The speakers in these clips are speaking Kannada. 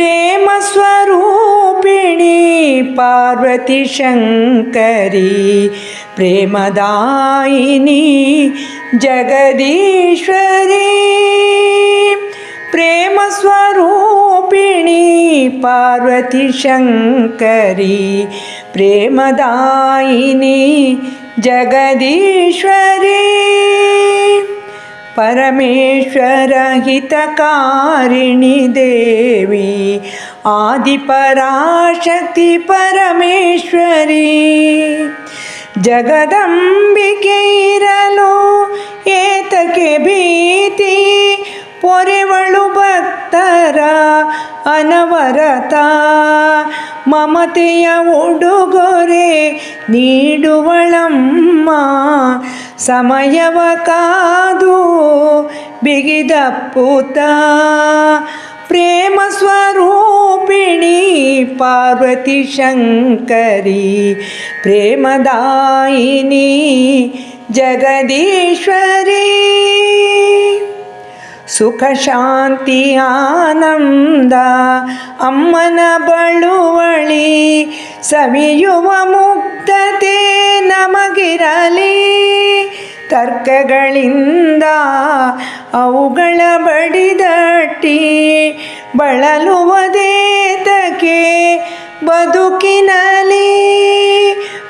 ಪ್ರೇಮ ಸ್ವರೂಪಿಣಿ ಪಾರ್ವತಿ ಶಂಕರಿ ಪ್ರೇಮದಾಯಿನಿ ಜಗದೀಶ್ವರಿ ಪ್ರೇಮ ಸ್ವರೂಪಿಣಿ ಪಾರ್ವತಿ ಶಂಕರಿ ಪ್ರೇಮದಾಯಿನಿ ಪರಮೇಶ್ವರ ಹಿತಕಾರಿಣಿ ದೇವಿ, ಆದಿಪರಾಶಕ್ತಿ ಪರಮೇಶ್ವರಿ. ಜಗದಂಬಿಕೆ ಇರಲು ಏತಕ್ಕೆ ಭೀತಿ, ಪೊರೆವಳು ಭಕ್ತರ ಅನವರತ. ಮಮತೆಯ ಉಡುಗೊರೆ ನೀಡುವಳಮ್ಮ, ಸಮಯವ ಕಾದು ಬಿಗಿದಪ್ಪುತ ಪ್ರೇಮ ಸ್ವರೂಪಿಣಿ ಪಾರ್ವತಿ ಶಂಕರಿ, ಪ್ರೇಮದಾಯಿನಿ ಜಗದೀಶ್ವರಿ. ಸುಖ, ಶಾಂತಿ, ಆನಂದ, ಅಮ್ಮನ ಬಳುವಳಿ ಸವಿಯುವ ಮುಕ್ತತೆ ನಮಗಿರಲಿ. ತರ್ಕಗಳಿಂದ ಅವುಗಳ ಬಡಿದಟ್ಟಿ ಬಳಲುವುದೇತಕ್ಕೆ ಬದುಕಿನಲಿ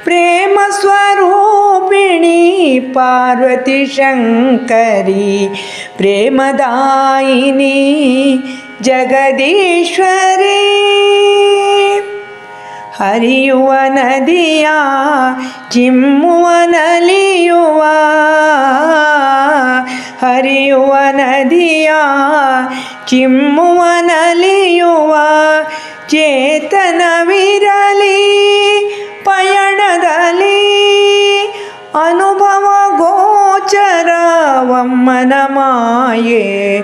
ಪ್ರೇಮ ಸ್ವರೂಪಿಣಿ ಪಾರ್ವತಿ ಶಂಕರಿ ಪ್ರೇಮದಾಯಿನಿ ಜಗದೀಶ್ವರಿ. ಹರಿಯುವ ನದಿಯ ಚಿಮ್ಮುವ ನಲಿಯುವ ಹರಿಯುವ ನದಿಯ ಚಿಮ್ಮುವ ನಲಿಯುವ ಚೇತನವಿರಲಿ, ಪಯಣದಲ್ಲಿ ಅನುಭವ ಗೋಚರವಮ್ಮನ ಮಾಯೆ.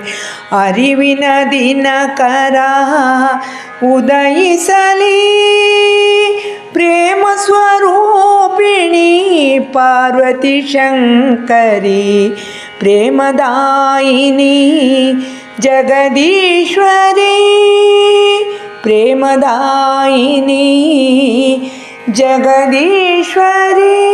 ಅರಿವಿನ ದಿನಕರ ಉದಯಿಸಲಿ, ಪ್ರೇಮ ಸ್ವರೂಪಿಣಿ ಪಾರ್ವತಿ ಶಂಕರಿ. ಪ್ರೇಮದಾಯಿನಿ ಜಗದೀಶ್ವರಿ ಪ್ರೇಮದಾಯಿನಿ ಜಗದೀಶ್ವರಿ